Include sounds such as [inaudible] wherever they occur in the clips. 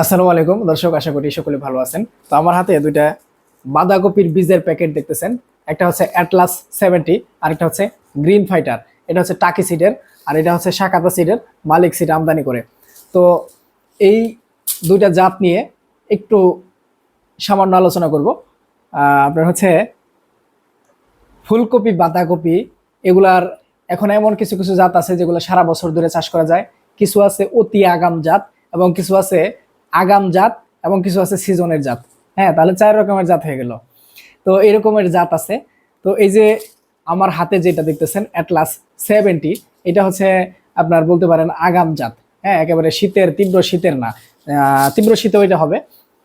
আসসালামু আলাইকুম। দর্শক, আশা করি সকলে ভালো আছেন। তো আমার হাতে দুইটা বাঁধাকপির বীজের প্যাকেট দেখতেছেন। একটা হচ্ছে অ্যাটলাস সেভেন্টি আর একটা হচ্ছে গ্রিন ফাইটার এটা হচ্ছে টাকি সিডের আর এটা হচ্ছে শাকাতা সিডের মালিক সিড আমদানি করে। তো এই দুইটা জাত নিয়ে একটু সামান্য আলোচনা করব। আপনার হচ্ছে ফুলকপি, বাঁধাকপি, এগুলার এখন এমন কিছু কিছু জাত আছে যেগুলো সারা বছর ধরে চাষ করা যায়। কিছু আছে অতি আগাম জাত এবং কিছু আছে আগাম জাত এবং কিছু আছে সিজনের জাত। হ্যাঁ তাহলে চার রকমের জাত হয়ে গেল। তো এরকমের জাত আছে। তো এই যে আমার হাতে যেটা দেখতেছেন অ্যাটলাস সেভেন্টি এটা হচ্ছে আপনার বলতে পারেন আগাম জাত। হ্যাঁ একেবারে শীতের, তীব্র শীতের না। তীব্র শীতেও এটা হবে।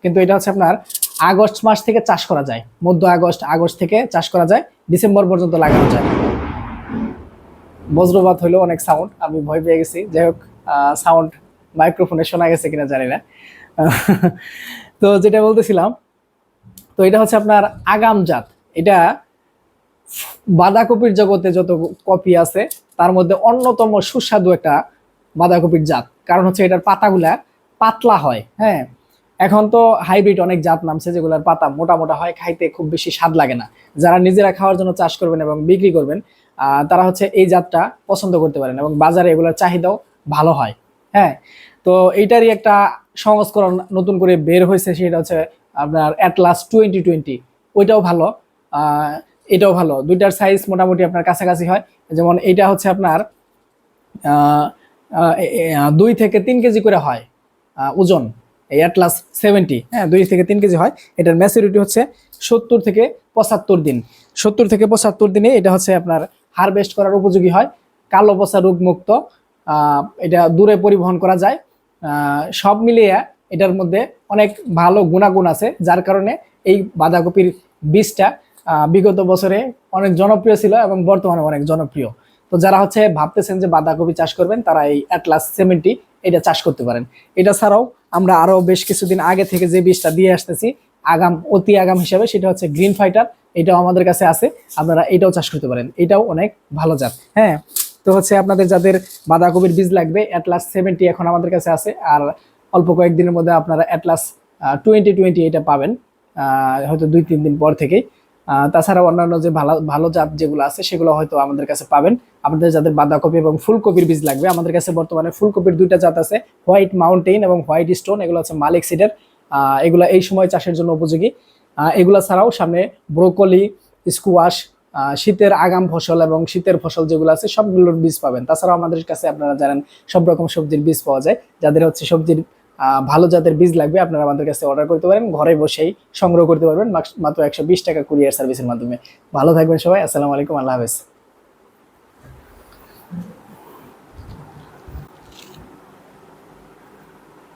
কিন্তু এটা হচ্ছে আপনার আগস্ট মাস থেকে চাষ করা যায়। মধ্য আগস্ট আগস্ট থেকে চাষ করা যায়। ডিসেম্বর পর্যন্ত লাগানো যায়। বজ্রপাত হইল অনেক সাউন্ড আমি ভয় পেয়ে গেছি। যাই হোক সাউন্ড মাইক্রোফোনে শোনা গেছে কিনা জানি না। [laughs] তো যেটা বলতেছিলাম, তো এটা হচ্ছে আপনার আগাম জাত। এটা বাঁধাকপির জগতে যত কপি আছে, তার মধ্যে অন্যতম সুস্বাদু একটা বাঁধাকপির জাত। কারণ হচ্ছে এটার পাতাগুলা পাতলা হয় হ্যাঁ। এখন তো হাইব্রিড অনেক জাত নামছে যেগুলোর পাতা মোটা মোটা হয়, খাইতে খুব বেশি স্বাদ লাগে না। যারা নিজেরা খাওয়ার জন্য চাষ করবেন এবং বিক্রি করবেন তারা হচ্ছে এই জাতটা পছন্দ করতে পারেন এবং বাজারে এগুলোর চাহিদাও ভালো হয়। হ্যাঁ তো এইটারই একটা সংস্করণ নতুন করে বের হয়েছে, সেটা হচ্ছে আপনার অ্যাটলাস টোয়েন্টি টোয়েন্টি ওইটাও ভালো এটাও ভালো। দুইটার সাইজ মোটামুটি আপনার কাছাকাছি হয়। যেমন এটা হচ্ছে আপনার দুই থেকে তিন কেজি করে হয় ওজন। এই অ্যাটলাস সেভেন্টি হ্যাঁ দুই থেকে তিন কেজি হয়। এটার ম্যাচুরিটি হচ্ছে সত্তর থেকে পঁচাত্তর দিন। সত্তর থেকে পঁচাত্তর দিনে এটা হচ্ছে আপনার হারভেস্ট করার উপযোগী হয়। কালো পচা রোগমুক্ত এটা দূরে পরিবহন করা যায়। সব মিলিয়ে এটার মধ্যে অনেক ভালো গুণাগুণ আছে, যার কারণে এই বাঁধাকপির বীজটা বিগত বছরে অনেক জনপ্রিয় ছিল এবং বর্তমানে অনেক জনপ্রিয়। তো যারা হচ্ছে ভাবতেছেন যে বাঁধাকপি চাষ করবেন, তারা এই অ্যাটলাস সেভেন্টি এটা চাষ করতে পারেন। এটা ছাড়াও আমরা আরও বেশ কিছুদিন আগে থেকে যে বীজটা দিয়ে আসতেছি, আগাম, অতি আগাম হিসাবে, সেটা হচ্ছে গ্রিন ফাইটার এটাও আমাদের কাছে আছে, আপনারা এটাও চাষ করতে পারেন। এটাও অনেক ভালো জাত। হ্যাঁ তো হচ্ছে আপনাদের যাদের বাঁধাকপির বীজ লাগবে অ্যাটলাস সেভেন্টি এখন আমাদের কাছে আছে। আর অল্প কয়েকদিনের মধ্যে আপনারা অ্যাটলাস টোয়েন্টি টোয়েন্টি এটা পাবেন হয়তো দুই, তিন দিন পর থেকেই। তাছাড়া অন্যান্য যে ভালো ভালো জাত যেগুলো আছে, সেগুলো হয়তো আমাদের কাছে পাবেন। আপনাদের যাদের বাঁধাকপি এবং ফুলকপির বীজ লাগবে, আমাদের কাছে বর্তমানে ফুলকপির দুইটা জাত আছে হোয়াইট মাউন্টেন এবং হোয়াইট স্টোন এগুলো হচ্ছে মালিক সিডের এগুলো এই সময় চাষের জন্য উপযোগী। এগুলো ছাড়াও সামনে ব্রোকলি স্কুয়াশ শীতের আগাম ফসল এবং শীতের ফসল যেগুলো আছে, সবগুলোর বীজ পাবেন। তাছাড়াও আমাদের কাছে আপনারা জানেন, সব রকম সবজির বীজ পাওয়া যায়। যাদের হচ্ছে সবজির ভালো জাতের বীজ লাগবে, আপনারা আমাদের কাছে অর্ডার করতে পারেন। ঘরে বসেই সংগ্রহ করতে পারবেন মাত্র একশো বিশ টাকা কুরিয়ার সার্ভিসের মাধ্যমে। ভালো থাকবেন সবাই, আসসালামু আলাইকুম, আল্লাহ হাফেজ।